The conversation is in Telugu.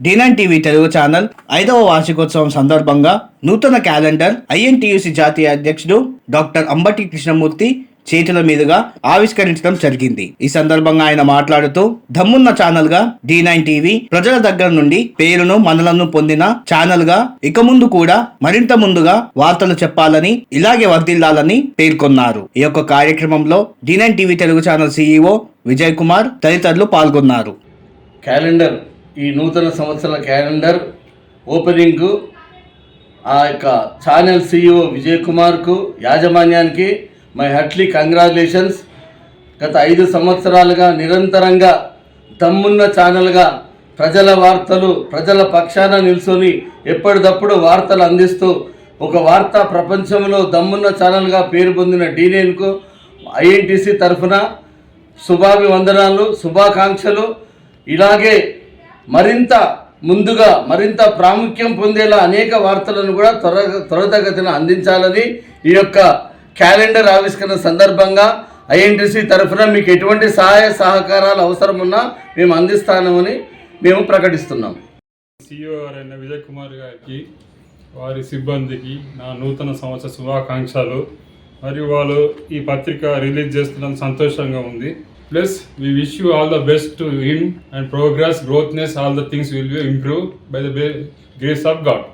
డీనన్ టీవీ తెలుగు ఛానల్ ఐదవ వార్షికోత్సవం సందర్భంగా నూతన క్యాలెండర్ ఐఎన్టీయూసీ జాతీయ అధ్యక్షుడు డాక్టర్ అంబటి కృష్ణమూర్తి చేతుల మీదుగా ఆవిష్కరించడం జరిగింది. ఈ సందర్భంగా ఆయన మాట్లాడుతూ దమ్మున్న ఛానల్గా డి నైన్ టీవీ ప్రజల దగ్గర నుండి పేరును మనలను పొందిన ఛానల్గా ఇక ముందు కూడా మరింత ముందుగా వార్తలు చెప్పాలని ఇలాగే వర్దిల్లాలని పేర్కొన్నారు. ఈ యొక్క కార్యక్రమంలో D nine TV Telugu channel CEO Vijay Kumar తదితరులు పాల్గొన్నారు. క్యాలెండర్ ఈ నూతన సంవత్సరాల క్యాలెండర్ ఓపెనింగ్కు ఆ యొక్క ఛానల్ సీఈఓ విజయ్ కుమార్కు యాజమాన్యానికి మై హట్లీ కంగ్రాచులేషన్స్. గత ఐదు సంవత్సరాలుగా నిరంతరంగా దమ్మున్న ఛానల్గా ప్రజల వార్తలు ప్రజల పక్షాన నిల్చొని ఎప్పటికప్పుడు వార్తలు అందిస్తూ ఒక వార్తా ప్రపంచంలో దమ్మున్న ఛానల్గా పేరు పొందిన డీనేన్కు ఐఎన్టీసీ తరఫున శుభాభివందనాలు శుభాకాంక్షలు. ఇలాగే మరింత ముందుగా మరింత ప్రాముఖ్యం పొందేలా అనేక వార్తలను కూడా త్వర త్వరితగతిన అందించాలని ఈ యొక్క క్యాలెండర్ ఆవిష్కరణ సందర్భంగా ఐఎన్టీసీ తరఫున మీకు ఎటువంటి సహాయ సహకారాలు అవసరం ఉన్నా మేము అందిస్తామని మేము ప్రకటిస్తున్నాం. సిఇఓ గారైన విజయ్ కుమార్ గారికి వారి సిబ్బందికి నా నూతన సంవత్సర శుభాకాంక్షలు. మరియు వాళ్ళు ఈ పత్రిక రిలీజ్ చేస్తున్నందుకు సంతోషంగా ఉంది. Plus, we wish you all the best to him and progress, growthness, all the things will be improved by the grace of God.